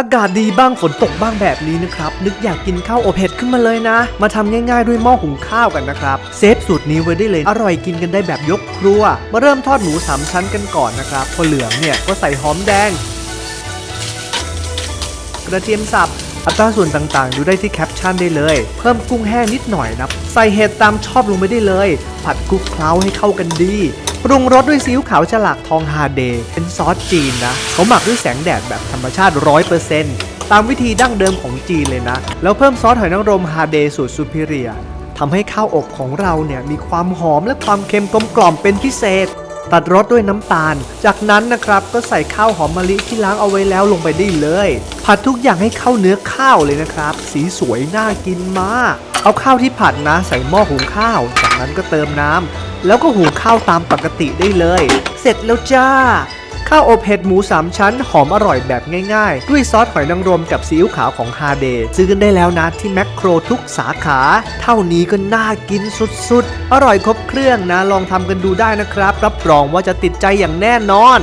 อากาศดีบ้างฝนตกบ้างแบบนี้นะครับ นึกอยากกินข้าวอบเห็ดขึ้นมาเลยนะ มาทำง่ายๆด้วยหม้อหุงข้าวกันนะครับ เซฟสูตรนี้ไว้ได้เลย อร่อยกินกันได้แบบยกครัว มาเริ่มทอดหมูสามชั้นกันก่อนนะครับ พอเหลืองเนี่ยก็ใส่หอมแดง กระเทียมสับอัตราส่วนต่างๆ ดูได้ที่แคปชั่นได้เลย เพิ่มกุ้งแห้งนิดหน่อยนะใส่เห็ดตามชอบลงไปได้เลย ผัดคลุกเคล้าให้เข้ากันดี ปรุงรสด้วยซีอิ๊วขาวฉลากทองฮาเด เป็นซอสจีนนะ เขาหมักด้วยแสงแดดแบบธรรมชาติ 100%ตามวิธีดั้งเดิมของจีนเลยนะ แล้วเพิ่มซอสหอยนางรมฮาเดสูตรซูพิเรียทำให้ข้าวอบของเราเนี่ยมีความหอมและความเค็มกลมกล่อมเป็นพิเศษ ตัดรสด้วยน้ำตาล จากนั้นนะครับก็ใส่ข้าวหอมมะลิที่ล้างเอาไว้แล้วลงไปได้เลย ผัดทุกอย่างให้เข้าเนื้อข้าวเลยนะครับ สีสวยน่ากินมาก เอาข้าวที่ผัดนะใส่หม้อหุงข้าว จากนั้นก็เติมน้ำ แล้วก็หุงข้าวตามปกติได้เลย เสร็จแล้วจ้า ข้าวอบเห็ดหมู 3 ชั้นหอมอร่อยแบบง่ายๆ ด้วยซอสหอยนางรมกับซีอิ๊วขาวของฮาเดย์ซื้อกันได้แล้วนะที่แมคโครทุกสาขา เท่านี้ก็น่ากินสุดๆ อร่อยครบเครื่องนะลองทำกันดูได้นะครับ รับรองว่าจะติดใจอย่างแน่นอน